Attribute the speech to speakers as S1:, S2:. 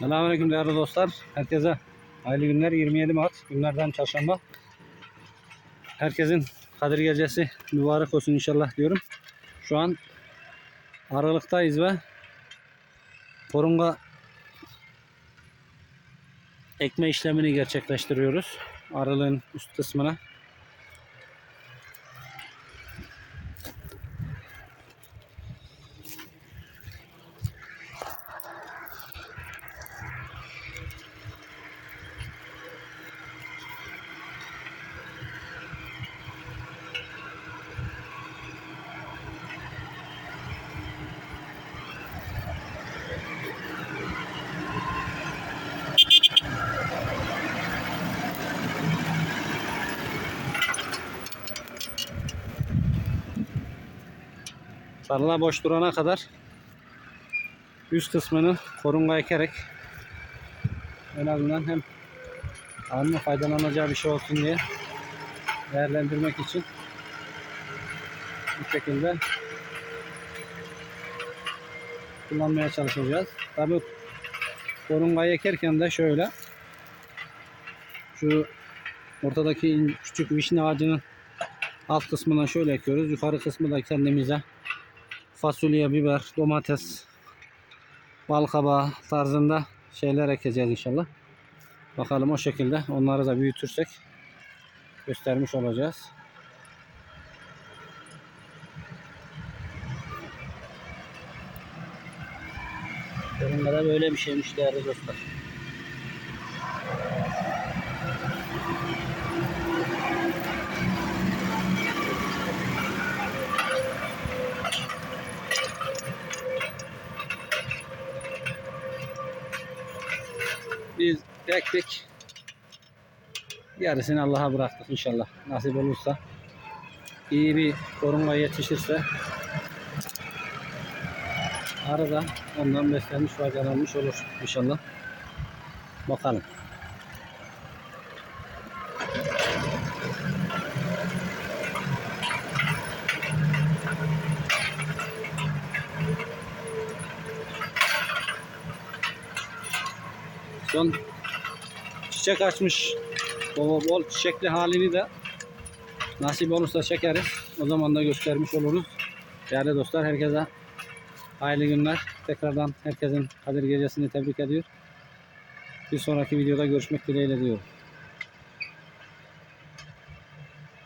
S1: Selamünaleyküm değerli dostlar. Herkese hayırlı günler. 27 Mart günlerden çarşamba. Herkesin Kadir Gecesi mübarek olsun inşallah diyorum. Şu an Aralık'tayız ve Porunga ekme işlemini gerçekleştiriyoruz. Aralığın üst kısmına. Tarla boş durana kadar üst kısmını korunga ekerek en azından hem anne faydalanacağı bir şey olsun diye değerlendirmek için bu şekilde kullanmaya çalışacağız. Tabi korungayı ekerken de şöyle şu ortadaki küçük vişne ağacının alt kısmından şöyle ekiyoruz. Yukarı kısmı da kendimize fasulye, biber, domates, bal kabağı tarzında şeyler ekeceğiz inşallah. Bakalım o şekilde onları da büyütürsek göstermiş olacağız. Da böyle bir şeymiş değerli dostlar. Biz ektik. Yarısını Allah'a bıraktık inşallah. Nasip olursa. iyi bir korunma yetişirse arada ondan beslenmiş faydalanmış olur inşallah. Bakalım. Son çiçek açmış. Bol bol çiçekli halini de nasip olursa çekeriz. O zaman da göstermiş oluruz. Değerli dostlar herkese hayırlı günler. Tekrardan herkesin Kadir Gecesi'ni tebrik ediyor. Bir sonraki videoda görüşmek dileğiyle diyorum.